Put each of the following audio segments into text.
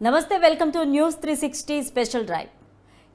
నమస్తే welcome to news three sixty special drive.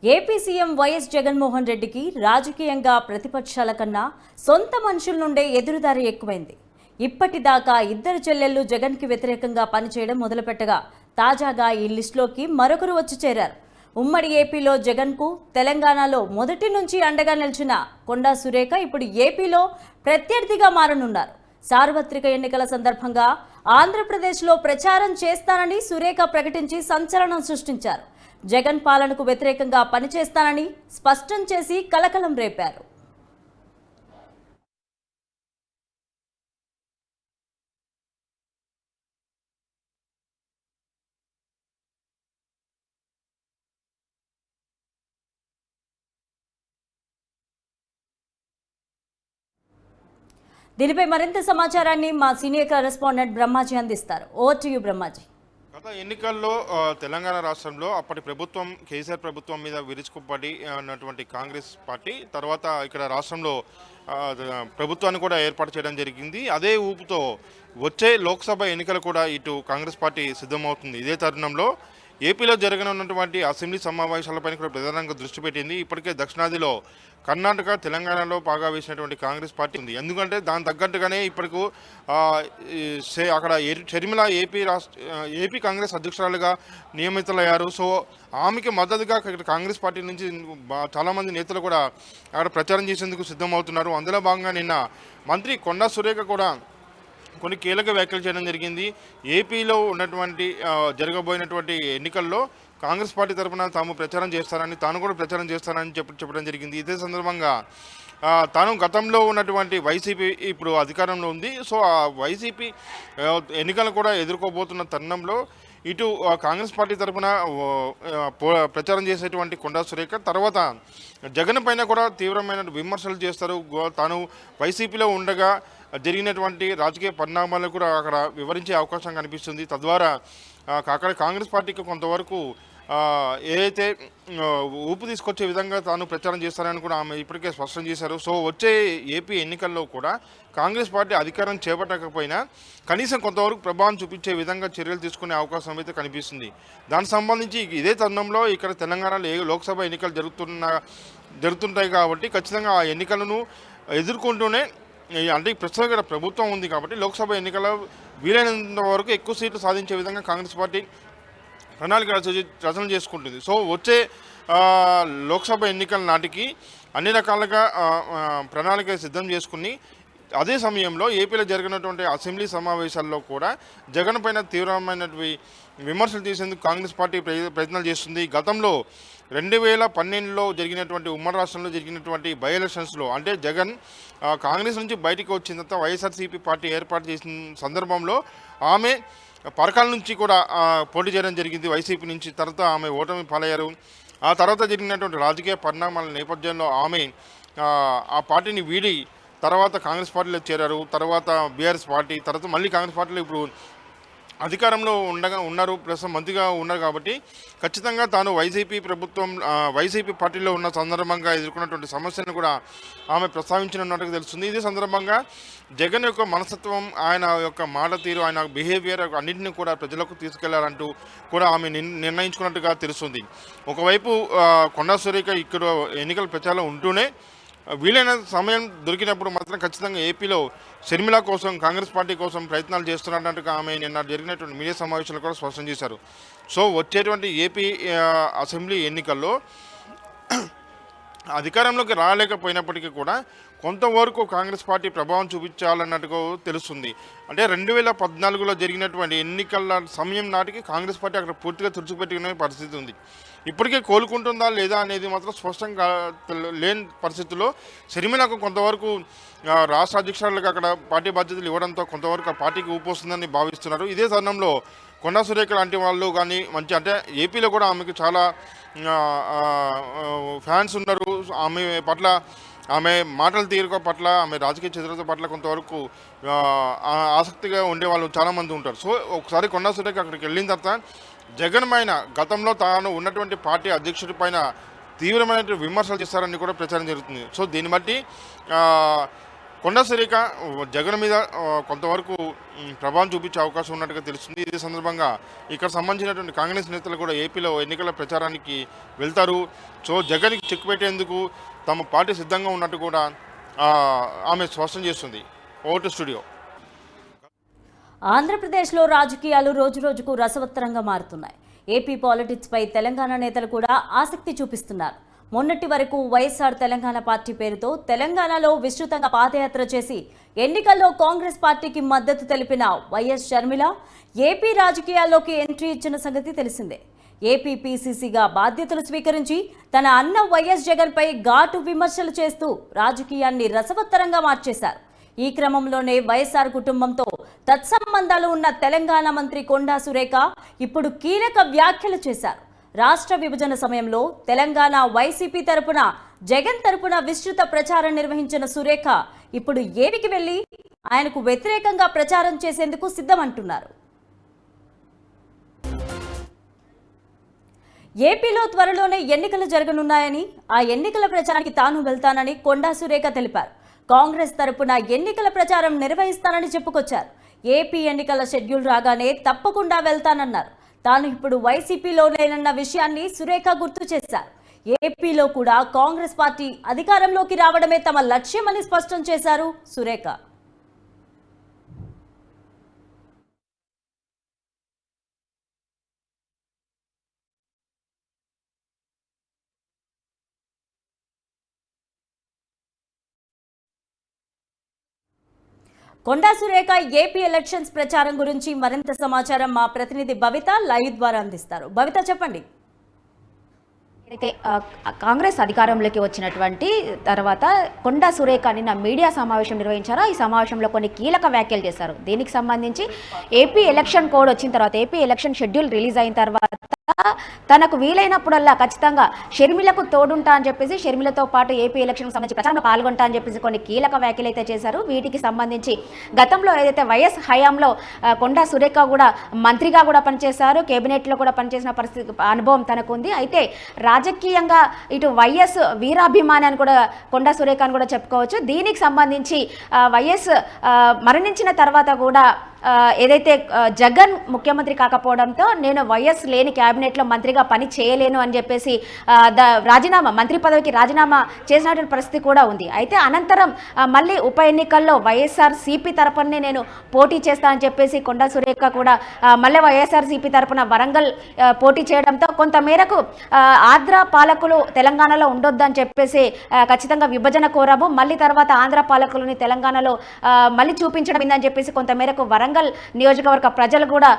AP CM YS Jaganmohan రెడ్డికి రాజకీయంగా ప్రతిపక్షాల కన్నా సొంత మనుషుల నుండే ఎదురుదారి ఎక్కువైంది. ఇప్పటిదాకా ఇద్దరు చెల్లెళ్ళు జగన్కి వ్యతిరేకంగా పనిచేయడం మొదలుపెట్టగా తాజాగా ఈ లిస్టులోకి మరొకరు వచ్చి చేరారు. ఉమ్మడి ఏపీలో జగన్కు తెలంగాణలో మొదటి నుంచి అండగా నిలిచిన కొండా సురేఖ ఇప్పుడు ఏపీలో ప్రత్యర్థిగా మారనున్నారు. సార్వత్రిక ఎన్నికల సందర్భంగా ఆంధ్రప్రదేశ్లో ప్రచారం చేస్తానని సురేఖ ప్రకటించి సంచలనం సృష్టించారు. జగన్ పాలనకు వ్యతిరేకంగా పనిచేస్తానని స్పష్టం చేసి కలకలం రేపారు. దీనిపై మరింత సమాచారాన్ని మా సీనియర్ కరెస్పాండెంట్ బ్రహ్మాజీ అందిస్తారు. Over to you Brahmaji. గత ఎన్నికల్లో తెలంగాణ రాష్ట్రంలో అప్పటి ప్రభుత్వం కేసీఆర్ ప్రభుత్వం మీద విరుచుకుపడి ఉన్నటువంటి కాంగ్రెస్ పార్టీ తర్వాత ఇక్కడ రాష్ట్రంలో ప్రభుత్వాన్ని కూడా ఏర్పాటు చేయడం జరిగింది. అదే ఊపుతో వచ్చే లోక్సభ ఎన్నికలు కూడా ఇటు కాంగ్రెస్ పార్టీ సిద్ధమవుతుంది. ఇదే తరుణంలో ఏపీలో జరగనున్నటువంటి అసెంబ్లీ సమావేశాలపైన కూడా ప్రధానంగా దృష్టి పెట్టింది. ఇప్పటికే దక్షిణాదిలో కర్ణాటక తెలంగాణలో బాగా వేసినటువంటి కాంగ్రెస్ పార్టీ ఉంది. ఎందుకంటే దాని తగ్గట్టుగానే ఇప్పటికు సే- అక్కడ ఏ- షర్మిల ఏపీ రాష్ట్ర ఏపీ కాంగ్రెస్ అధ్యక్షురాలుగా నియమితులయ్యారు. సో ఆమెకి మద్దతుగా ఇక్కడ కాంగ్రెస్ పార్టీ నుంచి చాలామంది నేతలు కూడా అక్కడ ప్రచారం చేసేందుకు సిద్ధమవుతున్నారు. అందులో భాగంగా నిన్న మంత్రి కొండా సురేఖ కూడా కొన్ని కీలక వ్యాఖ్యలు చేయడం జరిగింది. ఏపీలో ఉన్నటువంటి జరగబోయినటువంటి ఎన్నికల్లో కాంగ్రెస్ పార్టీ తరఫున తాము ప్రచారం చేస్తారని తాను కూడా ప్రచారం చేస్తారని చెప్పి చెప్పడం జరిగింది. ఇదే సందర్భంగా తాను గతంలో ఉన్నటువంటి వైసీపీ ఇప్పుడు అధికారంలో ఉంది. సో ఆ వైసీపీ ఎన్నికలు కూడా ఎదుర్కోబోతున్న తరుణంలో ఇటు కాంగ్రెస్ పార్టీ తరఫున ప్రచారం చేసేటువంటి కొండా సురేఖ తర్వాత జగన్ పైన కూడా తీవ్రమైన విమర్శలు చేస్తారు. తాను వైసీపీలో ఉండగా జరిగినటువంటి రాజకీయ పరిణామాలను కూడా అక్కడ వివరించే అవకాశం కనిపిస్తుంది. తద్వారా అక్కడ కాంగ్రెస్ పార్టీకి కొంతవరకు ఏదైతే ఊపు తీసుకొచ్చే విధంగా తాను ప్రచారం చేస్తారని కూడా ఆమె ఇప్పటికే స్పష్టం చేశారు. సో వచ్చే ఏపీ ఎన్నికల్లో కూడా కాంగ్రెస్ పార్టీ అధికారం చేపట్టకపోయినా కనీసం కొంతవరకు ప్రభావం చూపించే విధంగా చర్యలు తీసుకునే అవకాశం అయితే కనిపిస్తుంది. దానికి సంబంధించి ఇదే తరుణంలో ఇక్కడ తెలంగాణలో ఏ లోక్సభ ఎన్నికలు జరుగుతున్న జరుగుతుంటాయి కాబట్టి ఖచ్చితంగా ఆ ఎన్నికలను ఎదుర్కొంటూనే అంటే ప్రస్తుతం ఇక్కడ ప్రభుత్వం ఉంది కాబట్టి లోక్సభ ఎన్నికల వీలైనంత వరకు ఎక్కువ సీట్లు సాధించే విధంగా కాంగ్రెస్ పార్టీ ప్రణాళిక రచన చేసుకుంటుంది. సో వచ్చే లోక్సభ ఎన్నికల నాటికి అన్ని రకాలుగా ప్రణాళిక సిద్ధం చేసుకుని అదే సమయంలో ఏపీలో జరిగినటువంటి అసెంబ్లీ సమావేశాల్లో కూడా జగన్ పైన తీవ్రమైనటువంటి విమర్శలు తీసేందుకు కాంగ్రెస్ పార్టీ ప్రయత్నాలు చేస్తుంది. గతంలో రెండు వేల పన్నెండులో జరిగినటువంటి ఉమ్మడి రాష్ట్రంలో జరిగినటువంటి బై ఎలక్షన్స్లో అంటే జగన్ కాంగ్రెస్ నుంచి బయటకు వచ్చిన తర్వాత వైఎస్ఆర్సీపీ పార్టీ ఏర్పాటు చేసిన సందర్భంలో ఆమె పరకాల నుంచి కూడా పోటీ చేయడం జరిగింది. వైసీపీ నుంచి తర్వాత ఆమె ఓటమి పాలయ్యారు. ఆ తర్వాత జరిగినటువంటి రాజకీయ పరిణామాల నేపథ్యంలో ఆమె ఆ, ఆ పార్టీని వీడి తర్వాత కాంగ్రెస్ పార్టీలో చేరారు. తర్వాత బీఆర్ఎస్ పార్టీ తర్వాత మళ్ళీ కాంగ్రెస్ పార్టీలో ఇప్పుడు అధికారంలో ఉండగా ఉన్నారు ప్రస్తుతం మంత్రిగా ఉన్నారు కాబట్టి ఖచ్చితంగా తాను వైసీపీ ప్రభుత్వం వైసీపీ పార్టీలో ఉన్న సందర్భంగా ఎదుర్కొన్నటువంటి సమస్యను కూడా ఆమె ప్రస్తావించనున్నట్టుగా తెలుస్తుంది. ఇదే సందర్భంగా జగన్ యొక్క మనస్తత్వం ఆయన యొక్క మాట తీరు ఆయన బిహేవియర్ అన్నింటినీ కూడా ప్రజలకు తీసుకెళ్ళాలంటూ కూడా ఆమె నిర్ణయించుకున్నట్టుగా తెలుస్తుంది. ఒకవైపు కొండా సురేఖ ఇక్కడ ఎన్నికల ప్రచారం ఉంటూనే వీలైన సమయం దొరికినప్పుడు మాత్రం ఖచ్చితంగా ఏపీలో షర్మిల కోసం కాంగ్రెస్ పార్టీ కోసం ప్రయత్నాలు చేస్తున్నట్టు ఆమె నిన్న జరిగినటువంటి మీడియా సమావేశంలో కూడా స్పష్టం చేశారు. సో వచ్చేటువంటి ఏపీ అసెంబ్లీ ఎన్నికల్లో అధికారంలోకి రాలేకపోయినప్పటికీ కూడా కొంతవరకు కాంగ్రెస్ పార్టీ ప్రభావం చూపించాలన్నట్టుగా తెలుస్తుంది. అంటే రెండు వేల పద్నాలుగులో జరిగినటువంటి ఎన్నికల సమయం నాటికి కాంగ్రెస్ పార్టీ అక్కడ పూర్తిగా తుడిచిపెట్టుకునే పరిస్థితి ఉంది. ఇప్పటికే కోలుకుంటుందా లేదా అనేది మాత్రం స్పష్టంగా లేని పరిస్థితుల్లో షర్మిలకు కొంతవరకు రాష్ట్ర అధ్యక్షులకు అక్కడ పార్టీ బాధ్యతలు ఇవ్వడంతో కొంతవరకు ఆ పార్టీకి ఊపొస్తుందని భావిస్తున్నారు. ఇదే తరుణంలో కొండా సురేఖ లాంటి వాళ్ళు కానీ మంచి అంటే ఏపీలో కూడా ఆమెకు చాలా ఫ్యాన్స్ ఉన్నారు. ఆమె పట్ల ఆమె మాటల తీరు పట్ల ఆమె రాజకీయ చతురత పట్ల కొంతవరకు ఆసక్తిగా ఉండే వాళ్ళు చాలామంది ఉంటారు. సో ఒకసారి కొండా సురేఖ అక్కడికి వెళ్ళిన తర్వాత జగన్మైన గతంలో తాను ఉన్నటువంటి పార్టీ అధ్యక్షుడి పైన తీవ్రమైనటువంటి విమర్శలు చేస్తారని కూడా ప్రచారం జరుగుతుంది. సో దీన్ని బట్టి కొండ సురేఖ జగన్ మీద కొంతవరకు ప్రభావం చూపించే అవకాశం ఉన్నట్టుగా తెలుస్తుంది. ఇదే సందర్భంగా ఇక్కడ సంబంధించినటువంటి కాంగ్రెస్ నేతలు కూడా ఏపీలో ఎన్నికల ప్రచారానికి వెళ్తారు. సో జగన్కి చెక్ పెట్టేందుకు తమ పార్టీ సిద్ధంగా ఉన్నట్టు కూడా ఆమె స్పష్టం చేస్తుంది. ఓటు స్టూడియో. ఆంధ్రప్రదేశ్లో రాజకీయాలు రోజురోజుకు రసవత్తరంగా మారుతున్నాయి. ఏపీ పాలిటిక్స్పై తెలంగాణ నేతలు కూడా ఆసక్తి చూపిస్తున్నారు. మొన్నటి వరకు వైఎస్ఆర్ తెలంగాణ పార్టీ పేరుతో తెలంగాణలో విస్తృతంగా పాదయాత్ర చేసి ఎన్నికల్లో కాంగ్రెస్ పార్టీకి మద్దతు తెలిపిన వైఎస్ షర్మిల ఏపీ రాజకీయాల్లోకి ఎంట్రీ ఇచ్చిన సంగతి తెలిసిందే. ఏపీపీసీసీగా బాధ్యతలు స్వీకరించి తన అన్న వైఎస్ జగన్పై ఘాటు విమర్శలు చేస్తూ రాజకీయాన్ని రసవత్తరంగా మార్చేశారు. ఈ క్రమంలోనే వైఎస్ఆర్ కుటుంబంతో తత్సంబంధాలు ఉన్న తెలంగాణ మంత్రి కొండా సురేఖ ఇప్పుడు కీలక వ్యాఖ్యలు చేశారు. రాష్ట్ర విభజన సమయంలో తెలంగాణ వైసీపీ తరపున జగన్ తరపున విస్తృత ప్రచారం నిర్వహించిన సురేఖ ఇప్పుడు ఏవికి వెళ్ళి ఆయనకు వ్యతిరేకంగా ప్రచారం చేసేందుకు సిద్ధమంటున్నారు. ఏపీలో త్వరలోనే ఎన్నికలు జరగనున్నాయని ఆ ఎన్నికల ప్రచారానికి తాను వెళ్తానని కొండా సురేఖ తెలిపారు. కాంగ్రెస్ తరపున ఎన్నికల ప్రచారం నిర్వహిస్తానని చెప్పుకొచ్చారు. ఏపీ ఎన్నికల షెడ్యూల్ రాగానే తప్పకుండా వెళ్తానన్నారు. తాను ఇప్పుడు వైసీపీలో లేనన్న విషయాన్ని సురేఖ గుర్తు చేశారు. ఏపీలో కూడా కాంగ్రెస్ పార్టీ అధికారంలోకి రావడమే తమ లక్ష్యమని స్పష్టం చేశారు సురేఖ. కొండా సురేఖ ఏపీ ఎలక్షన్స్ ప్రచారం గురించి మరింత సమాచారం మా ప్రతినిధి భవిత లైవ్ ద్వారా అందిస్తారు. భవిత చెప్పండి. అయితే కాంగ్రెస్ అధికారంలోకి వచ్చినటువంటి తర్వాత కొండా సురేఖ నిన్న మీడియా సమావేశం నిర్వహించారు? ఈ సమావేశంలో కొన్ని కీలక వ్యాఖ్యలు చేశారు. దీనికి సంబంధించి ఏపీ ఎలక్షన్ కోడ్ వచ్చిన తర్వాత ఏపీ ఎలక్షన్ షెడ్యూల్ రిలీజ్ అయిన తర్వాత తనకు వీలైనప్పుడల్లా ఖచ్చితంగా షర్మిలకు తోడుంటా అని చెప్పేసి షర్మిలతో పాటు ఏపీ ఎలక్షన్ సంబంధించి ప్రచారంలో పాల్గొంటా అని చెప్పేసి కొన్ని కీలక వ్యాఖ్యలు అయితే చేశారు. వీటికి సంబంధించి గతంలో ఏదైతే వైఎస్ హయాంలో కొండా సురేఖ కూడా మంత్రిగా కూడా పనిచేశారు. కేబినెట్లో కూడా పనిచేసిన పరిస్థితి అనుభవం తనకు ఉంది అయితే రాజకీయంగా ఇటు వైఎస్ వీరాభిమాని అని కూడా కొండా సురేఖ అని కూడా చెప్పుకోవచ్చు. దీనికి సంబంధించి వైఎస్ మరణించిన తర్వాత కూడా ఏదైతే జగన్ ముఖ్యమంత్రి కాకపోవడంతో నేను వైఎస్ లేని క్యాబినెట్లో మంత్రిగా పని చేయలేను అని చెప్పేసి రాజీనామా మంత్రి పదవికి రాజీనామా చేసినటువంటి పరిస్థితి కూడా ఉంది. అయితే అనంతరం మళ్ళీ ఉప ఎన్నికల్లో వైఎస్ఆర్ సిపి తరపునే నేను పోటీ చేస్తానని చెప్పేసి కొండా సురేఖ కూడా మళ్ళీ వైఎస్ఆర్ సిపి తరపున వరంగల్ పోటీ చేయడంతో కొంతమేరకు ఆంధ్ర పాలకులు తెలంగాణలో ఉండొద్దని చెప్పేసి ఖచ్చితంగా విభజన కోరాము. మళ్ళీ తర్వాత ఆంధ్ర పాలకులని తెలంగాణలో మళ్ళీ చూపించడం ఇందని చెప్పేసి కొంతమేరకు వరంగల్ వరంగల్ నియోజకవర్గ ప్రజలు కూడా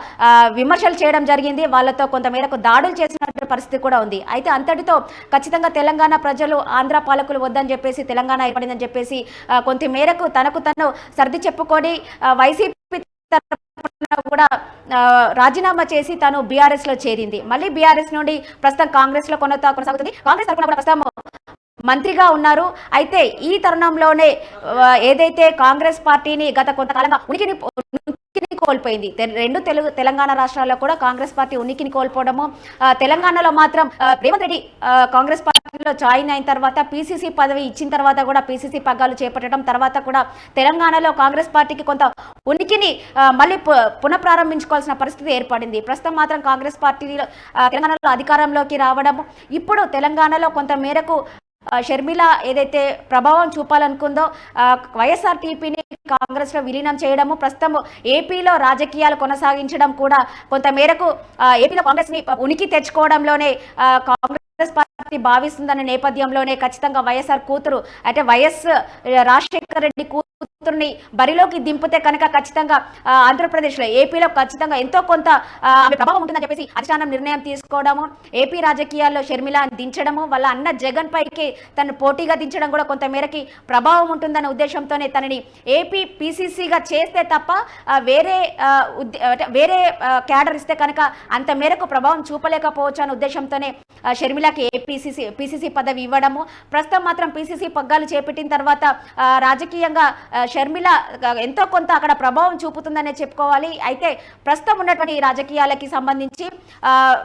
విమర్శలు చేయడం జరిగింది. వాళ్ళతో కొంత మేరకు దాడులు చేసినటువంటి పరిస్థితి కూడా ఉంది. అయితే అంతటితో ఖచ్చితంగా తెలంగాణ ప్రజలు ఆంధ్ర పాలకులు వద్దని చెప్పేసి తెలంగాణ ఏర్పడిందని చెప్పేసి కొంత మేరకు తనకు తను సర్ది చెప్పుకొని వైసీపీ కూడా రాజీనామా చేసి తను బీఆర్ఎస్లో చేరింది. మళ్ళీ బీఆర్ఎస్ నుండి ప్రస్తుతం కాంగ్రెస్లో కొనత కొనసాగుతుంది. కాంగ్రెస్ తరఫున కూడా ప్రస్తుతం మంత్రిగా ఉన్నారు. అయితే ఈ తరుణంలోనే ఏదైతే కాంగ్రెస్ పార్టీని గత కొంతకాలంగా ఉనికిని ఉనికిని కోల్పోయింది. రెండు తెలుగు తెలంగాణ రాష్ట్రాల్లో కూడా కాంగ్రెస్ పార్టీ ఉనికిని కోల్పోవడము తెలంగాణలో మాత్రం రేవంత్ రెడ్డి కాంగ్రెస్ పార్టీలో జాయిన్ అయిన తర్వాత పీసీసీ పదవి ఇచ్చిన తర్వాత కూడా పీసీసీ పగ్గాలు చేపట్టడం తర్వాత కూడా తెలంగాణలో కాంగ్రెస్ పార్టీకి కొంత ఉనికిని మళ్ళీ పు- పునఃప్రారంభించుకోవాల్సిన పరిస్థితి ఏర్పడింది. ప్రస్తుతం మాత్రం కాంగ్రెస్ పార్టీలో తెలంగాణలో అధికారంలోకి రావడం ఇప్పుడు తెలంగాణలో కొంత మేరకు షర్మిల ఏదైతే ప్రభావం చూపాలనుకుందో వైఎస్ఆర్టీపీని కాంగ్రెస్లో విలీనం చేయడము ప్రస్తుతం ఏపీలో రాజకీయాలు కొనసాగించడం కూడా కొంత మేరకు ఏపీలో కాంగ్రెస్ని ఉనికి తెచ్చుకోవడంలోనే కాంగ్రెస్ పార్టీ భావిస్తుందనే నేపథ్యంలోనే ఖచ్చితంగా వైఎస్ఆర్ కూతురు అంటే వైఎస్ రాజశేఖర్ రెడ్డి కూతురు కూతురుని బరిలోకి దింపితే కనుక ఖచ్చితంగా ఆంధ్రప్రదేశ్లో ఏపీలో ఖచ్చితంగా ఎంతో కొంత ఆమె ప్రభావం ఉంటుందని చెప్పేసి అధిష్టానం నిర్ణయం తీసుకోవడము ఏపీ రాజకీయాల్లో షర్మిల దించడము వాళ్ళ అన్న జగన్ పైకి తను పోటీగా దించడం కూడా కొంత మేరకి ప్రభావం ఉంటుందన్న ఉద్దేశంతోనే తనని ఏపీ పీసీసీగా చేస్తే తప్ప వేరే వేరే క్యాడర్ ఇస్తే కనుక అంత మేరకు ప్రభావం చూపలేకపోవచ్చు అనే ఉద్దేశంతోనే షర్మిలకి ఏపీసీసీ పీసీసీ పదవి ఇవ్వడము. ప్రస్తుతం మాత్రం పీసీసీ పగ్గాలు చేపట్టిన తర్వాత రాజకీయంగా షర్మిల ఎంతో కొంత అక్కడ ప్రభావం చూపుతుందనే చెప్పుకోవాలి. అయితే ప్రస్తుతం ఉన్నటువంటి రాజకీయాలకి సంబంధించి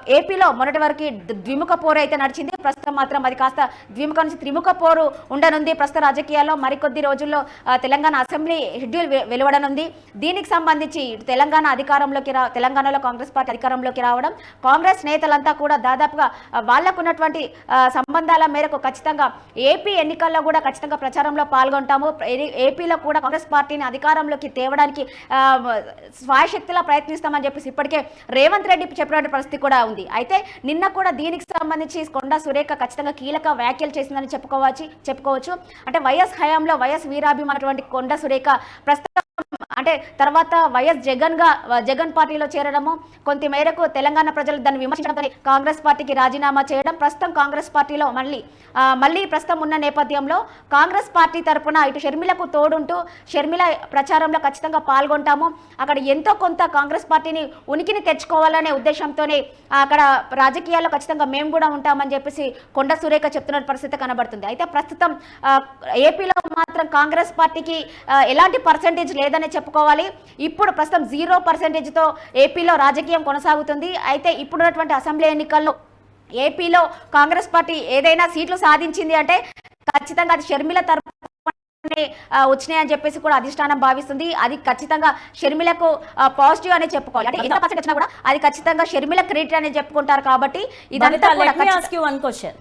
ఏపీలో మొన్నటి వరకు ద్విముఖ పోరు అయితే నడిచింది. ప్రస్తుతం మాత్రం అది కాస్త ద్విముఖ నుంచి త్రిముఖ పోరు ఉండనుంది. ప్రస్తుత రాజకీయాల్లో మరికొద్ది రోజుల్లో తెలంగాణ అసెంబ్లీ షెడ్యూల్ వె- వెలువడనుంది. దీనికి సంబంధించి తెలంగాణ అధికారంలోకి రా తెలంగాణలో కాంగ్రెస్ పార్టీ అధికారంలోకి రావడం కాంగ్రెస్ నేతలంతా కూడా దాదాపుగా ఆ, వాళ్ళకున్నటువంటి సంబంధాల మేరకు ఖచ్చితంగా ఏపీ ఎన్నికల్లో కూడా ఖచ్చితంగా ప్రచారంలో పాల్గొంటాము. ఏపీలో కూడా కాంగ్రెస్ పార్టీని అధికారంలోకి తేవడానికి స్వాయశక్తిలా ప్రయత్నిస్తామని చెప్పేసి ఇప్పటికే రేవంత్ రెడ్డి చెప్పినటువంటి పరిస్థితి కూడా ఉంది. అయితే నిన్న కూడా దీనికి సంబంధించి కొండా సురేఖ ఖచ్చితంగా కీలక వ్యాఖ్యలు చేసిందని చెప్పుకోవచ్చు చెప్పుకోవచ్చు. అంటే వైఎస్ హయాంలో వైఎస్ వీరాభిమానటువంటి కొండ సురేఖ ప్రస్తుతం అంటే తర్వాత వైఎస్ జగన్గా జగన్ పార్టీలో చేరడము కొంత మేరకు తెలంగాణ ప్రజలు దాన్ని విమర్శించడం కాంగ్రెస్ పార్టీకి రాజీనామా చేయడం ప్రస్తుతం కాంగ్రెస్ పార్టీలో మళ్ళీ మళ్ళీ ప్రస్తుతం ఉన్న నేపథ్యంలో కాంగ్రెస్ పార్టీ తరపున ఇటు షర్మిలకు తోడుంటూ షర్మిల ప్రచారంలో ఖచ్చితంగా పాల్గొంటాము. అక్కడ ఎంతో కొంత కాంగ్రెస్ పార్టీని ఉనికిని తెచ్చుకోవాలనే ఉద్దేశంతోనే అక్కడ రాజకీయాల్లో ఖచ్చితంగా మేము కూడా ఉంటామని చెప్పేసి కొండ సురేఖ చెప్తున్న పరిస్థితి కనబడుతుంది. అయితే ప్రస్తుతం ఏపీలో మాత్రం కాంగ్రెస్ పార్టీకి ఎలాంటి పర్సంటేజ్ లేదనే చెప్పుకోవాలి. ఇప్పుడు ప్రస్తుతం జీరో పర్సెంటేజ్తో ఏపీలో రాజకీయం కొనసాగుతుంది. అయితే ఇప్పుడున్నటువంటి అసెంబ్లీ ఎన్నికల్లో ఏపీలో కాంగ్రెస్ పార్టీ ఏదైనా సీట్లు సాధించింది అంటే ఖచ్చితంగా అది షర్మిల తరపునే ఆ, వచ్చినాయని చెప్పేసి కూడా అధిష్టానం భావిస్తుంది. అది ఖచ్చితంగా షర్మిలకు పాజిటివ్ అనే చెప్పుకోవాలి. అంటే ఎంత పర్సెంట్ వచ్చినా కూడా అది ఖచ్చితంగా షర్మిల క్రెడిట్ అని చెప్పుకుంటారు కాబట్టి ఇదంతా కూడా ఖచ్చితంగా- ఆస్క్ యూ వన్ క్వశ్చన్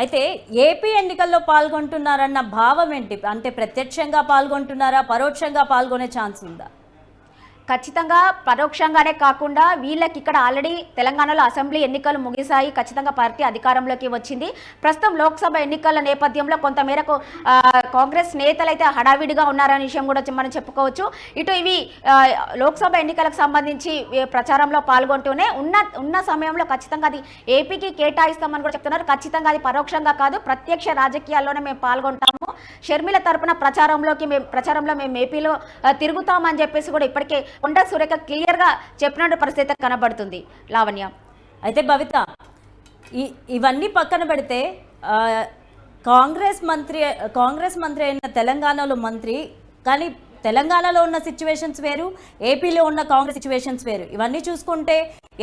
అయితే ఏపీ ఎన్నికల్లో పాల్గొంటున్నారన్న భావం ఏంటి అంటే ప్రత్యక్షంగా పాల్గొంటున్నారా? పరోక్షంగా పాల్గొనే ఛాన్స్ ఉందా? ఖచ్చితంగా పరోక్షంగానే కాకుండా వీళ్ళకి ఇక్కడ ఆల్రెడీ తెలంగాణలో అసెంబ్లీ ఎన్నికలు ముగిశాయి. ఖచ్చితంగా పార్టీ అధికారంలోకి వచ్చింది. ప్రస్తుతం లోక్సభ ఎన్నికల నేపథ్యంలో కొంతమేరకు కాంగ్రెస్ నేతలు అయితే హడావిడిగా ఉన్నారనే విషయం కూడా మనం చెప్పుకోవచ్చు. ఇటు ఇవి లోక్సభ ఎన్నికలకు సంబంధించి ప్రచారంలో పాల్గొంటూనే ఉన్న ఉన్న సమయంలో ఖచ్చితంగా అది ఏపీకి కేటాయిస్తామని కూడా చెప్తున్నారు. ఖచ్చితంగా అది పరోక్షంగా కాదు ప్రత్యక్ష రాజకీయాల్లోనే మేము పాల్గొంటాము. షర్మిల తరపున ప్రచారంలోకి మేము ప్రచారంలో మేము ఏపీలో తిరుగుతామని చెప్పేసి కూడా ఇప్పటికే కొండ సురేఖ క్లియర్గా చెప్పినట్టు పరిస్థితి కనబడుతుంది. లావణ్య. అయితే భవిత ఈ ఇవన్నీ పక్కన పెడితే కాంగ్రెస్ మంత్రి కాంగ్రెస్ మంత్రి అయిన తెలంగాణలో మంత్రి కానీ తెలంగాణలో ఉన్న సిచ్యువేషన్స్ వేరు ఏపీలో ఉన్న కాంగ్రెస్ సిచ్యువేషన్స్ వేరు. ఇవన్నీ చూసుకుంటే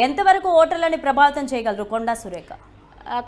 ఎంతవరకు ఓటర్లని ప్రభావితం చేయగలరు కొండా సురేఖ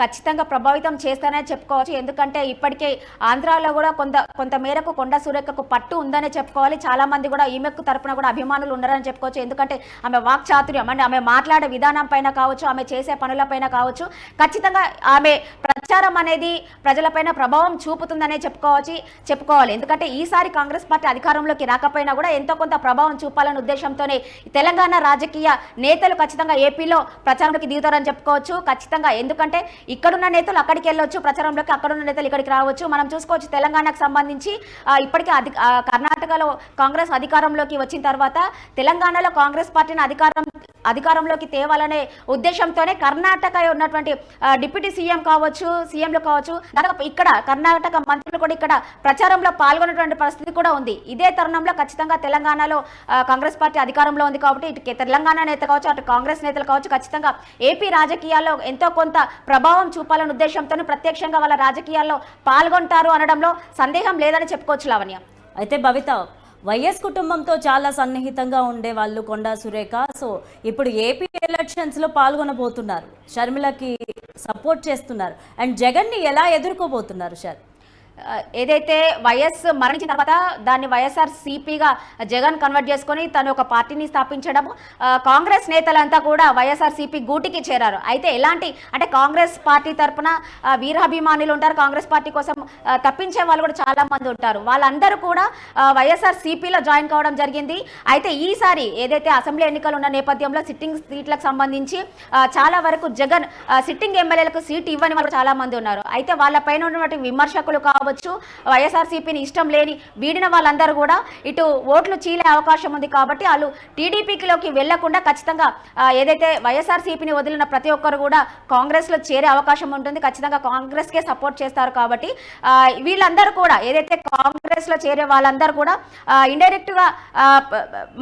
ఖచ్చితంగా ప్రభావితం చేస్తానని చెప్పుకోవచ్చు. ఎందుకంటే ఇప్పటికే ఆంధ్రాలో కూడా కొంత కొంత మేరకు కొండ సురేఖకు పట్టు ఉందనే చెప్పుకోవాలి. చాలా మంది కూడా ఈమెకు తరపున కూడా అభిమానులు ఉన్నారని చెప్పుకోవచ్చు. ఎందుకంటే ఆమె వాక్చాతుర్యం అంటే ఆమె మాట్లాడే విధానం పైన కావచ్చు ఆమె చేసే పనులపైన కావచ్చు ఖచ్చితంగా ఆమె ప్రచారం అనేది ప్రజలపైన ప్రభావం చూపుతుందనే చెప్పుకోవచ్చు చెప్పుకోవాలి. ఎందుకంటే ఈసారి కాంగ్రెస్ పార్టీ అధికారంలోకి రాకపోయినా కూడా ఎంతో కొంత ప్రభావం చూపాలనే ఉద్దేశంతోనే తెలంగాణ రాజకీయ నేతలు ఖచ్చితంగా ఏపీలో ప్రచారంలోకి దిగుతారని చెప్పుకోవచ్చు. ఖచ్చితంగా ఎందుకంటే ఇక్కడున్న నేతలు అక్కడికి వెళ్ళొచ్చు ప్రచారంలోకి అక్కడున్న నేతలు ఇక్కడికి రావచ్చు. మనం చూసుకోవచ్చు తెలంగాణకు సంబంధించి ఇప్పటికే అధి కర్ణాటకలో కాంగ్రెస్ అధికారంలోకి వచ్చిన తర్వాత తెలంగాణలో కాంగ్రెస్ పార్టీని అధికారం అధికారంలోకి తేవాలనే ఉద్దేశంతోనే కర్ణాటక ఉన్నటువంటి డిప్యూటీ సీఎం కావచ్చు సీఎంలు కావచ్చు దాదాపు ఇక్కడ కర్ణాటక మంత్రులు కూడా ఇక్కడ ప్రచారంలో పాల్గొన్నటువంటి పరిస్థితి కూడా ఉంది. ఇదే తరుణంలో ఖచ్చితంగా తెలంగాణలో కాంగ్రెస్ పార్టీ అధికారంలో ఉంది కాబట్టి ఇటు తెలంగాణ నేత కావచ్చు అటు కాంగ్రెస్ నేతలు కావచ్చు ఖచ్చితంగా ఏపీ రాజకీయాల్లో ఎంతో కొంత ప్రభావం చూపాలనే ఉద్దేశంతో ప్రత్యక్షంగా వాళ్ళ రాజకీయాల్లో పాల్గొంటారు అనడంలో సందేహం లేదని చెప్పుకోవచ్చు లావణ్య. అయితే భవిత వైఎస్ కుటుంబంతో చాలా సన్నిహితంగా ఉండే వాళ్ళు కొండా సురేఖ. సో ఇప్పుడు ఏపీ ఎలక్షన్స్లో పాల్గొనబోతున్నారు. షర్మిలకి సపోర్ట్ చేస్తున్నారు. అండ్ జగన్ని ఎలా ఎదుర్కోబోతున్నారు సార్ ఏదైతే వైఎస్ మరణించిన తర్వాత దాన్ని వైఎస్ఆర్ సిపిగా జగన్ కన్వర్ట్ చేసుకొని తను ఒక పార్టీని స్థాపించడం కాంగ్రెస్ నేతలంతా కూడా వైఎస్ఆర్ సిపి గూటికి చేరారు. అయితే ఎలాంటి అంటే కాంగ్రెస్ పార్టీ తరపున వీరాభిమానులు ఉంటారు కాంగ్రెస్ పార్టీ కోసం తప్పించే వాళ్ళు కూడా చాలా మంది ఉంటారు. వాళ్ళందరూ కూడా వైఎస్ఆర్ సిపిలో జాయిన్ కావడం జరిగింది. అయితే ఈసారి ఏదైతే అసెంబ్లీ ఎన్నికలు ఉన్న నేపథ్యంలో సిట్టింగ్ సీట్లకు సంబంధించి చాలా వరకు జగన్ సిట్టింగ్ ఎమ్మెల్యేలకు సీట్ ఇవ్వని వాళ్ళు చాలా మంది ఉన్నారు. అయితే వాళ్ళపైన ఉన్నటువంటి విమర్శకులు కావచ్చు వైఎస్ఆర్సీపీని ఇష్టం లేని వీడిన వాళ్ళందరూ కూడా ఇటు ఓట్లు చీలే అవకాశం ఉంది కాబట్టి వాళ్ళు టీడీపీలోకి వెళ్ళకుండా ఖచ్చితంగా ఏదైతే వైఎస్ఆర్సీపీని వదిలిన ప్రతి ఒక్కరు కూడా కాంగ్రెస్లో చేరే అవకాశం ఉంటుంది. ఖచ్చితంగా కాంగ్రెస్కే సపోర్ట్ చేస్తారు కాబట్టి వీళ్ళందరూ కూడా ఏదైతే కాంగ్రెస్లో చేరే వాళ్ళందరూ కూడా ఇండైరెక్ట్గా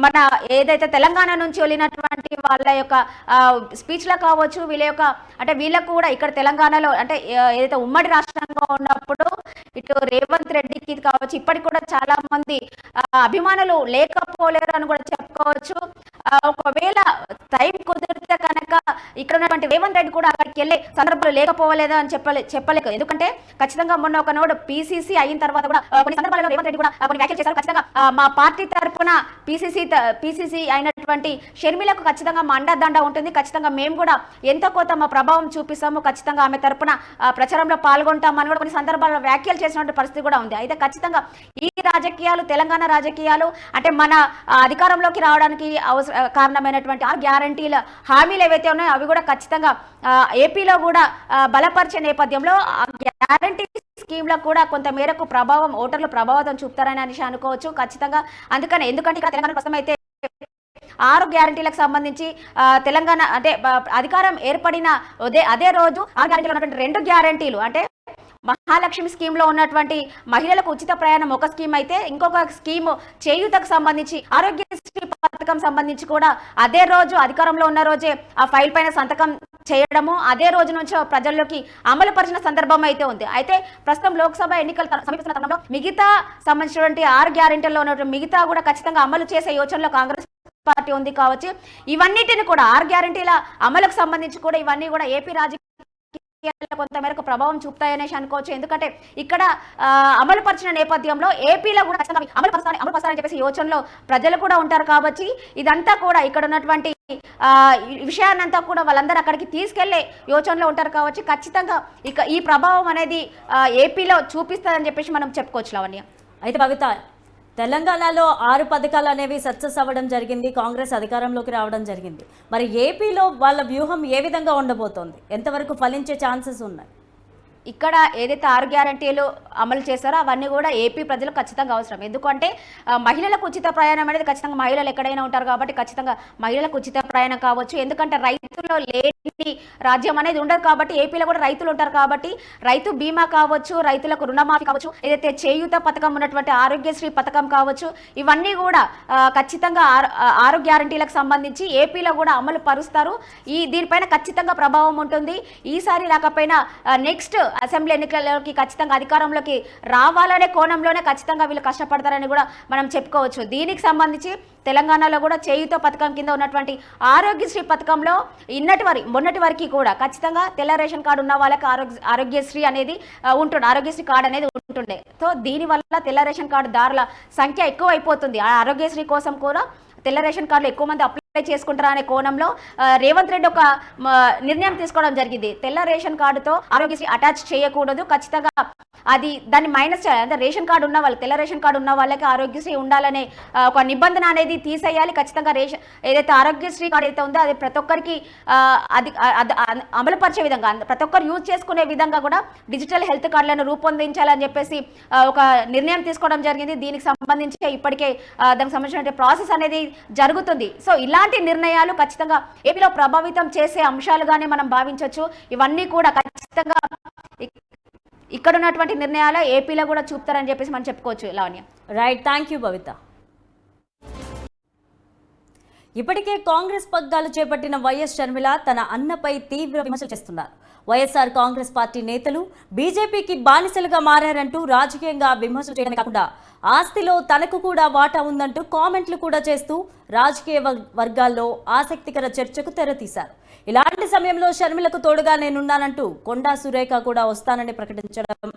మన ఏదైతే తెలంగాణ నుంచి వెళ్ళినటువంటి వాళ్ళ యొక్క స్పీచ్లో కావచ్చు వీళ్ళ యొక్క అంటే వీళ్ళకు కూడా ఇక్కడ తెలంగాణలో అంటే ఏదైతే ఉమ్మడి రాష్ట్రంగా ఉన్నప్పుడు ఇటు రేవంత్ రెడ్డికి కావచ్చు ఇప్పటికి కూడా చాలా మంది ఆ, అభిమానులు లేకపోలేరు అని కూడా చెప్పుకోవచ్చు. ఆ, ఒకవేళ టైం కుదిరితే కనుక ఇక్కడ ఉన్నటువంటి రేవంత్ రెడ్డి కూడా అక్కడికి వెళ్ళే సందర్భాలు లేకపోలేదు అని చెప్పలే చెప్పలేక ఎందుకంటే ఖచ్చితంగా మొన్న ఒక నోడు పీసీసీ అయిన తర్వాత కూడా కొన్ని సందర్భాల్లో రేవంత్ రెడ్డి కూడా కొన్ని వ్యాఖ్యలు చేశారు. ఖచ్చితంగా మా పార్టీ తరఫున పీసీసీ పీసీసీ అయినటువంటి షర్మిలకు ఖచ్చితంగా మా అండదండ ఉంటుంది. ఖచ్చితంగా మేము కూడా ఎంత కొంత మా ప్రభావం చూపిస్తాము ఖచ్చితంగా ఆమె తరఫున ప్రచారంలో పాల్గొంటామని కూడా కొన్ని సందర్భాల్లో వ్యాఖ్యలు చేసినటువంటి పరిస్థితి కూడా ఉంది. అయితే ఖచ్చితంగా ఈ రాజకీయాలు తెలంగాణ రాజకీయాలు అంటే మన అధికారంలోకి రావడానికి అవసర కారణమైనటువంటి ఆ గ్యారంటీల హామీలు ఏవైతే ఉన్నాయో అవి కూడా ఖచ్చితంగా ఏపీలో కూడా బలపరిచే నేపథ్యంలో ఆ గ్యారంటీ స్కీమ్లకు కూడా కొంత మేరకు ప్రభావం ఓటర్లు ప్రభావితం చూపుతారని అనేసి అనుకోవచ్చు. ఖచ్చితంగా అందుకని ఎందుకంటే ఇక్కడ తెలంగాణ ప్రస్తుతం అయితే ఆరు గ్యారంటీలకు సంబంధించి ఆ, తెలంగాణ అంటే అధికారం ఏర్పడిన అదే అదే రోజు ఆ గ్యారంటీలో ఉన్నటువంటి రెండు గ్యారంటీలు అంటే మహాలక్ష్మి స్కీమ్లో ఉన్నటువంటి మహిళలకు ఉచిత ప్రయాణం ఒక స్కీమ్ అయితే ఇంకొక స్కీమ్ చేయూతకు సంబంధించి ఆరోగ్యశ్రీ పథకం సంబంధించి కూడా అదే రోజు అధికారంలో ఉన్న రోజే ఆ ఫైల్ పైన సంతకం చేయడము అదే రోజు నుంచి ప్రజల్లోకి అమలు పరిచిన సందర్భం అయితే ఉంది. అయితే ప్రస్తుతం లోక్సభ ఎన్నికలు సమీపిస్తున్న తరుణంలో మిగతా సంబంధించినటువంటి ఆరు గ్యారెంటీల్లో ఉన్నటువంటి మిగతా కూడా ఖచ్చితంగా అమలు చేసే యోచనలో కాంగ్రెస్ పార్టీ ఉంది కావచ్చు ఇవన్నిటిని కూడా ఆరు గ్యారెంటీల అమలుకు సంబంధించి కూడా ఇవన్నీ కూడా ఏపీ రాజకీయ కొంత మేరకు ప్రభావం చూపుతాయనేసి అనుకోవచ్చు. ఎందుకంటే ఇక్కడ ఆ, అమలు పరిచిన నేపథ్యంలో ఏపీలో కూడా ఖచ్చితంగా అమలు పరచాలి అమలు పరుస్తారని చెప్పేసి యోచనలో ప్రజలు కూడా ఉంటారు కాబట్టి ఇదంతా కూడా ఇక్కడ ఉన్నటువంటి విషయాన్నంతా కూడా వాళ్ళందరూ అక్కడికి తీసుకెళ్ళే యోచనలో ఉంటారు కావచ్చు ఖచ్చితంగా ఇక ఈ ప్రభావం అనేది ఏపీలో చూపిస్తుందని చెప్పేసి మనం చెప్పుకోవచ్చు లావణ్య. అయితే భవిత తెలంగాణలో ఆరు పథకాలు అనేవి సక్సెస్ అవ్వడం జరిగింది. కాంగ్రెస్ అధికారంలోకి రావడం జరిగింది. మరి ఏపీలో వాళ్ళ వ్యూహం ఏ విధంగా ఉండబోతోంది? ఎంతవరకు ఫలించే ఛాన్సెస్ ఉన్నాయి? ఇక్కడ ఏదైతే ఆరు గ్యారంటీలు అమలు చేశారో అవన్నీ కూడా ఏపీ ప్రజలకు ఖచ్చితంగా అవసరం. ఎందుకంటే మహిళలకు ఉచిత ప్రయాణం అనేది ఖచ్చితంగా మహిళలు ఎక్కడైనా ఉంటారు కాబట్టి ఖచ్చితంగా మహిళలకు ఉచిత ప్రయాణం కావచ్చు. ఎందుకంటే రైతుల్లో లేని రాజ్యం అనేది ఉండదు కాబట్టి ఏపీలో కూడా రైతులు ఉంటారు కాబట్టి రైతు బీమా కావచ్చు రైతులకు రుణమాఫీ కావచ్చు ఏదైతే చేయూత పథకం ఉన్నటువంటి ఆరోగ్యశ్రీ పథకం కావచ్చు ఇవన్నీ కూడా ఖచ్చితంగా ఆ, ఆరు గ్యారంటీలకు సంబంధించి ఏపీలో కూడా అమలు పరుస్తారు. ఈ దీనిపైన ఖచ్చితంగా ప్రభావం ఉంటుంది. ఈసారి రాకపోయినా నెక్స్ట్ అసెంబ్లీ ఎన్నికలకి ఖచ్చితంగా అధికారంలోకి రావాలనే కోణంలోనే ఖచ్చితంగా వీళ్ళు కష్టపడతారని కూడా మనం చెప్పుకోవచ్చు. దీనికి సంబంధించి తెలంగాణలో కూడా చేయితో పథకం కింద ఉన్నటువంటి ఆరోగ్యశ్రీ పథకంలో ఇన్నటి వరకు మొన్నటి వరకు కూడా ఖచ్చితంగా తెల్ల రేషన్ కార్డు ఉన్న వాళ్ళకి ఆరోగ్య ఆరోగ్యశ్రీ అనేది ఉంటుంది ఉంటుండే. ఆరోగ్యశ్రీ కార్డు అనేది ఉంటుండే. సో దీనివల్ల తెల్ల రేషన్ కార్డు దారుల సంఖ్య ఎక్కువ అయిపోతుంది ఆ ఆరోగ్యశ్రీ కోసం కూడా తెల్ల రేషన్ కార్డులు ఎక్కువ మంది అప్లై చేసుకుంటారా అనే కోణంలో రేవంత్ రెడ్డి ఒక నిర్ణయం తీసుకోవడం జరిగింది. తెల్ల రేషన్ కార్డుతో ఆరోగ్యశ్రీ అటాచ్ చేయకూడదు. ఖచ్చితంగా అది దాన్ని మైనస్ చేయాలి. అంటే రేషన్ కార్డు ఉన్న వాళ్ళు తెల్ల రేషన్ కార్డు ఉన్న వాళ్ళకి ఆరోగ్యశ్రీ ఉండాలనే ఒక నిబంధన అనేది తీసేయాలి. ఖచ్చితంగా రేషన్ ఏదైతే ఆరోగ్యశ్రీ కార్డు అయితే ఉందో అది ప్రతి ఒక్కరికి అది అమలుపరిచే విధంగా ప్రతి ఒక్కరు యూజ్ చేసుకునే విధంగా కూడా డిజిటల్ హెల్త్ కార్డులను రూపొందించాలని చెప్పేసి ఒక నిర్ణయం తీసుకోవడం జరిగింది. దీనికి సంబంధించి ఇప్పటికే దానికి సంబంధించిన ప్రాసెస్ అనేది జరుగుతుంది. సో ఇలా ఇలాంటి నిర్ణయాలు ఖచ్చితంగా ఏపీలో ప్రభావితం చేసే అంశాలుగానే మనం భావించవచ్చు ఇవన్నీ కూడా ఖచ్చితంగా ఇక్కడ ఉన్నటువంటి నిర్ణయాలు ఏపీలో కూడా చూపుతారని చెప్పేసి మనం చెప్పుకోవచ్చు Lavanya. Right thank you Bhavita ఇప్పటికే కాంగ్రెస్ పగ్గాలు చేపట్టిన వైఎస్ షర్మిల తన అన్నపై తీవ్ర విమర్శలు చేస్తున్నారు. వైఎస్ఆర్ కాంగ్రెస్ పార్టీ నేతలు బీజేపీకి బానిసలుగా మారారంటూ రాజకీయంగా విమర్శలు చేయడమే కాకుండా ఆస్తిలో తనకు కూడా వాటా ఉందంటూ కామెంట్లు కూడా చేస్తూ రాజకీయ వర్గాల్లో ఆసక్తికర చర్చకు తెరతీశారు. ఇలాంటి సమయంలో షర్మిలకు తోడుగా నేనున్నానంటూ కొండా సురేఖ కూడా వస్తానని ప్రకటించడం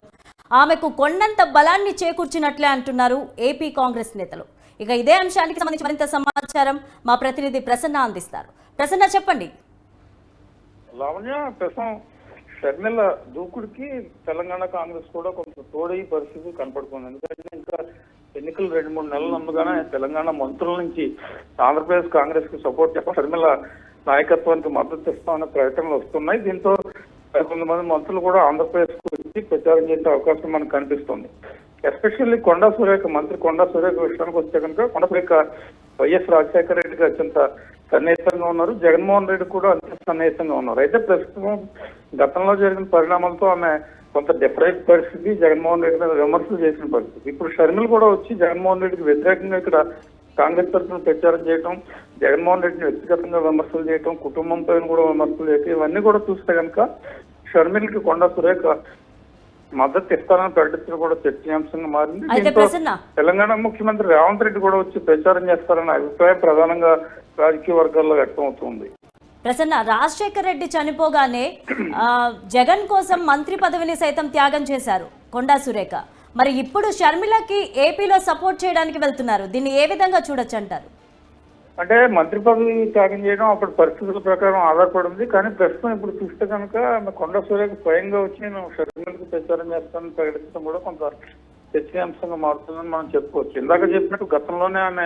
ఆమెకు కొండంత బలాన్ని చేకూర్చినట్లే అంటున్నారు ఏపీ కాంగ్రెస్ నేతలు. ఇక ఇదే అంశానికి సంబంధించి మరింత సమాచారం మా ప్రతినిధి ప్రసన్న అందిస్తారు. ప్రసన్న చెప్పండి. లావణ్య ప్రస్తుతం షర్మిల దూకుడికి తెలంగాణ కాంగ్రెస్ కూడా కొంత తోడయ్యే పరిస్థితి కనపడుతుంది. ఎందుకంటే ఇంకా ఎన్నికలు రెండు మూడు నెలలు ఉండగానే తెలంగాణ మంత్రుల నుంచి ఆంధ్రప్రదేశ్ కాంగ్రెస్కి సపోర్ట్ చెప్ప షర్మిల నాయకత్వానికి మద్దతు ఇస్తామనే ప్రయత్నాలు వస్తున్నాయి. దీంతో కొంతమంది మంత్రులు కూడా ఆంధ్రప్రదేశ్కు వచ్చి ప్రచారం చేసే అవకాశం మనకు కనిపిస్తుంది. ఎస్పెషల్లీ కొండా సురేఖ మంత్రి కొండా సురేఖ విషయానికి వస్తే కనుక కొండా సురేఖ వైఎస్ రాజశేఖర రెడ్డికి అత్యంత సన్నిహితంగా ఉన్నారు. జగన్మోహన్ రెడ్డి కూడా అంతే సన్నిహితంగా ఉన్నారు. అయితే ప్రస్తుతం గతంలో జరిగిన పరిణామాలతో ఆమె కొంత డిఫరెంట్ పరిస్థితి జగన్మోహన్ రెడ్డి మీద విమర్శలు చేసిన పరిస్థితి. ఇప్పుడు షర్మిల కూడా వచ్చి జగన్మోహన్ రెడ్డికి వ్యతిరేకంగా ఇక్కడ కాంగ్రెస్ తరఫున ప్రచారం చేయటం జగన్మోహన్ రెడ్డిని వ్యక్తిగతంగా విమర్శలు చేయటం కుటుంబం పైన కూడా విమర్శలు చేయటం ఇవన్నీ కూడా చూస్తే కనుక షర్మిలకి కొండ సురేఖ మద్దతు ఇస్తారని ప్రకటించడం కూడా చర్చనీయాంశంగా మారింది. తెలంగాణ ముఖ్యమంత్రి రేవంత్ రెడ్డి కూడా వచ్చి ప్రచారం చేస్తారన్న అభిప్రాయం ప్రధానంగా రాజకీయ వర్గాల్లో వ్యక్తమవుతుంది. ప్రసన్న రాజశేఖర్ రెడ్డి చనిపోగానే జగన్ కోసం మంత్రి పదవిని సైతం త్యాగం చేశారు కొండా సురేఖ. మరి ఇప్పుడు షర్మిలకి ఏపీలో సపోర్ట్ చేయడానికి వెళ్తున్నారు. దీన్ని ఏ విధంగా చూడొచ్చు అంటారు? అంటే మంత్రి పదవి త్యాగం చేయడం అప్పుడు పరిస్థితుల ప్రకారం ఆధారపడింది. కానీ ప్రస్తుతం ఇప్పుడు చూస్తే కనుక ఆమె కొండ సూర్యకు స్వయంగా వచ్చి నేను షర్మిలకు ప్రచారం చేస్తానని ప్రకటించడం కూడా కొంత చర్చనీయాంశంగా మారుతుందని మనం చెప్పుకోవచ్చు. ఇందాక చెప్పినట్టు గతంలోనే ఆమె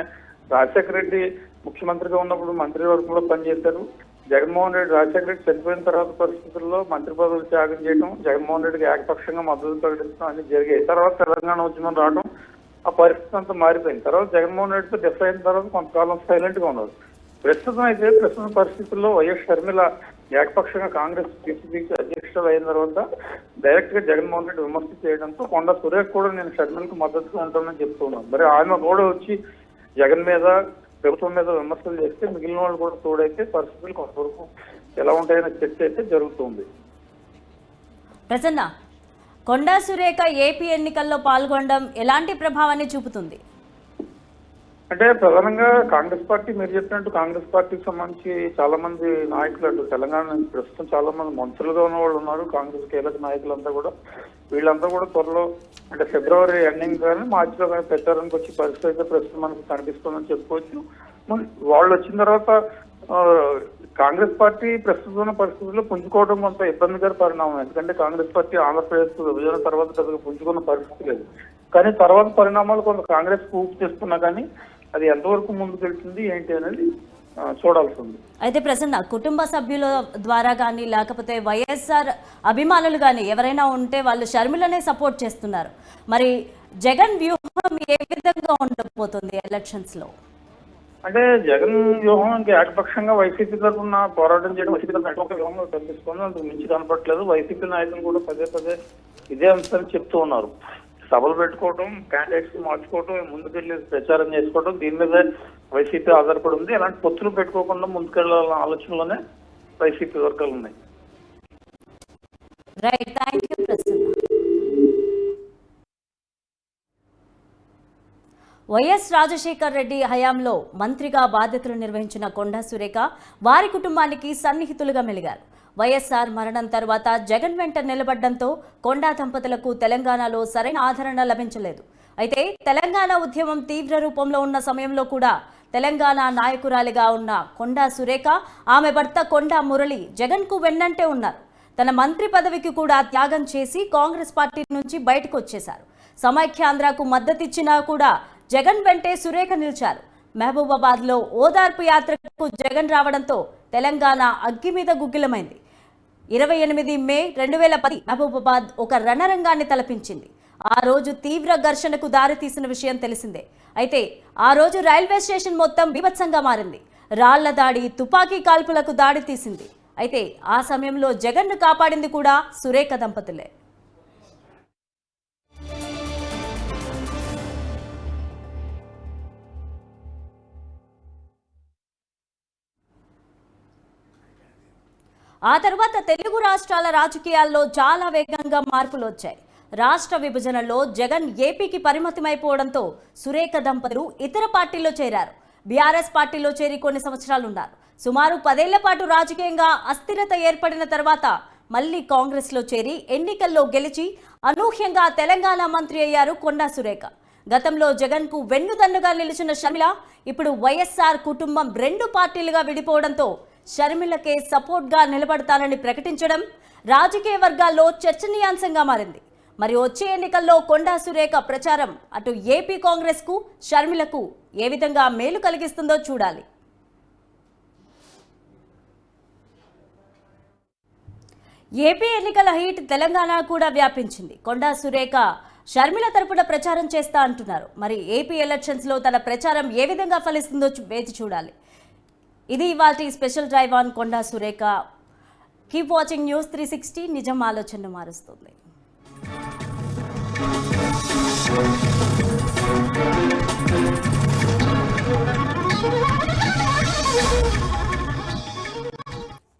రాజశేఖర రెడ్డి ముఖ్యమంత్రిగా ఉన్నప్పుడు మంత్రి వర్గంలో పనిచేశారు. జగన్మోహన్ రెడ్డి రాజశేఖర రెడ్డి చనిపోయిన తర్వాత పరిస్థితుల్లో మంత్రి పదవులు త్యాగం చేయడం జగన్మోహన్ రెడ్డికి ఏకపక్షంగా మద్దతు ప్రకటించడం అన్ని జరిగాయి. తర్వాత తెలంగాణ ఉద్యమం రావడం ఆ పరిస్థితి అంతా మారిపోయింది. తర్వాత జగన్మోహన్ రెడ్డితో డిఫ్ అయిన తర్వాత కొంతకాలం సైలెంట్గా ఉన్నారు. ప్రస్తుతం అయితే ప్రస్తుత పరిస్థితుల్లో వైఎస్ షర్మిల ఏకపక్షంగా కాంగ్రెస్ పిసిసికి అధ్యక్షులు అయిన తర్వాత డైరెక్ట్గా జగన్మోహన్ రెడ్డి విమర్శ చేయడంతో కొండ సురేష్ కూడా నేను షర్మిలకు మద్దతుగా ఉంటానని చెప్తున్నాను మరి ఆమె కూడా వచ్చి జగన్ మీద ప్రభుత్వం మీద విమర్శలు చేస్తే మిగిలిన వాళ్ళు కూడా తోడైతే పరిస్థితులు కొంతవరకు ఎలా ఉంటాయనే చర్చ అయితే జరుగుతుంది ప్రసన్న కొండా సురేఖ ఏపీ ఎన్నికల్లో పాల్గొనడం ఎలాంటి ప్రభావాన్ని చూపుతుంది? అంటే ప్రధానంగా కాంగ్రెస్ పార్టీ మీరు చెప్పినట్టు కాంగ్రెస్ పార్టీకి సంబంధించి చాలా మంది నాయకులు అటు తెలంగాణ నుంచి ప్రస్తుతం చాలా మంది మంత్రులుగా ఉన్న వాళ్ళు ఉన్నారు. కాంగ్రెస్ కీలక నాయకులంతా కూడా. వీళ్ళంతా కూడా త్వరలో అంటే ఫిబ్రవరి ఎండింగ్ కానీ మార్చిలో కానీ ప్రచారానికి వచ్చి పరిస్థితి అయితే ప్రస్తుతం మనకు కనిపిస్తుందని చెప్పుకోవచ్చు. వాళ్ళు వచ్చిన తర్వాత కాంగ్రెస్ పార్టీ ప్రస్తుతం ఉన్న పరిస్థితుల్లో పుంజుకోవడం కొంత ఇబ్బందికర పరిణామం. ఎందుకంటే కాంగ్రెస్ పార్టీ ఆంధ్రప్రదేశ్ విభజన తర్వాత పెద్దగా పుంజుకున్న పరిస్థితి లేదు. కానీ తర్వాత పరిణామాలు కొంత కాంగ్రెస్ పూర్తి చేస్తున్నా కానీ అది ఎంతవరకు ముందుకెళ్తుంది ఏంటి అనేది చూడాల్సింది అయితే ప్రసన్న కుటుంబ సభ్యుల ద్వారా కానీ లేకపోతే వైఎస్ఆర్ అభిమానులు కానీ ఎవరైనా ఉంటే వాళ్ళు షర్మిలనే సపోర్ట్ చేస్తున్నారు. మరి జగన్ వ్యూహం ఏ విధంగా ఉండబోతుంది ఎలక్షన్స్లో అంటే జగన్ వ్యూహం ఇంకా ఏకపక్షంగా వైసీపీ తరఫున పోరాటం చేయడం వైసీపీ తరఫున ఒక వ్యూహంలో కనిపిస్తుంది. అంతకు మించి కనపట్లేదు వైసీపీ నాయకులు కూడా పదే పదే ఇదే అంశాన్ని చెప్తూ ఉన్నారు. సభలు పెట్టుకోవడం క్యాండిడేట్స్ మార్చుకోవడం ముందుకెళ్ళి ప్రచారం చేసుకోవడం దీని మీద వైసీపీ ఆధారపడి ఉంది. అలాంటి పొత్తులు పెట్టుకోకుండా ముందుకెళ్ళాలన్న ఆలోచనలోనే వైసీపీ వర్గాలు ఉన్నాయి. Right thank you Prasanna YS Rajasekhar Reddy హయాంలో మంత్రిగా బాధ్యతలు నిర్వహించిన కొండా సురేఖ వారి కుటుంబానికి సన్నిహితులుగా మెలిగారు. వైఎస్ఆర్ మరణం తర్వాత జగన్ వెంట నిలబడ్డంతో కొండా దంపతులకు తెలంగాణలో సరైన ఆదరణ లభించలేదు. అయితే తెలంగాణ ఉద్యమం తీవ్ర రూపంలో ఉన్న సమయంలో కూడా తెలంగాణ నాయకురాలిగా ఉన్న కొండా సురేఖ ఆమె భర్త కొండా మురళి జగన్కు వెన్నంటే ఉన్నారు. తన మంత్రి పదవికి కూడా త్యాగం చేసి కాంగ్రెస్ పార్టీ నుంచి బయటకు వచ్చేశారు. సమైక్యాంధ్రకు మద్దతిచ్చినా కూడా జగన్ వెంటే సురేఖ నిలిచారు. మహబూబాబాద్లో ఓదార్పు యాత్రకు జగన్ రావడంతో తెలంగాణ అగ్గి మీద గుగ్గిలమైంది. ఇరవై ఎనిమిది మే రెండు వేల పది మహబూబాబాద్ ఒక రణరంగాన్ని తలపించింది. ఆ రోజు తీవ్ర ఘర్షణకు దారితీసిన విషయం తెలిసిందే. అయితే ఆ రోజు రైల్వే స్టేషన్ మొత్తం బీభత్సంగా మారింది. రాళ్ళ దాడి తుపాకీ కాల్పులకు దాడి తీసింది. అయితే ఆ సమయంలో జగన్ను కాపాడింది కూడా సురేఖ దంపతులే. ఆ తర్వాత తెలుగు రాష్ట్రాల రాజకీయాల్లో చాలా వేగంగా మార్పులు వచ్చాయి. రాష్ట్ర విభజనలో జగన్ ఏపీకి పరిమితమైపోవడంతో సురేఖ దంపతులు ఇతర పార్టీలో చేరారు. బీఆర్ఎస్ పార్టీలో చేరి కొన్ని సంవత్సరాలు ఉన్నారు సుమారు పదేళ్ళ పాటు రాజకీయంగా అస్థిరత ఏర్పడిన తర్వాత మళ్ళీ కాంగ్రెస్లో చేరి ఎన్నికల్లో గెలిచి అనూహ్యంగా తెలంగాణ మంత్రి అయ్యారు కొండా సురేఖ. గతంలో జగన్కు వెన్నుదన్నుగా నిలిచిన షమిల ఇప్పుడు వైఎస్ఆర్ కుటుంబం రెండు పార్టీలుగా విడిపోవడంతో షర్మిలకే సపోర్ట్గా నిలబడతానని ప్రకటించడం రాజకీయ వర్గాల్లో చర్చనీయాంశంగా మారింది. మరి వచ్చే ఎన్నికల్లో కొండా సురేఖ ప్రచారం అటు ఏపీ కాంగ్రెస్కు షర్మిలకు ఏ విధంగా మేలు కలిగిస్తుందో చూడాలి. ఏపీ ఎన్నికల హీట్ తెలంగాణ కూడా వ్యాపించింది. కొండా సురేఖ షర్మిల తరపున ప్రచారం చేస్తా అంటున్నారు. మరి ఏపీ ఎలక్షన్స్లో తన ప్రచారం ఏ విధంగా ఫలిస్తుందో వేచి చూడాలి. ఇది ఇవాళ special drive on Konda Surekha. Keep watching news three sixty. నిజం ఆలోచనను మారుస్తుంది.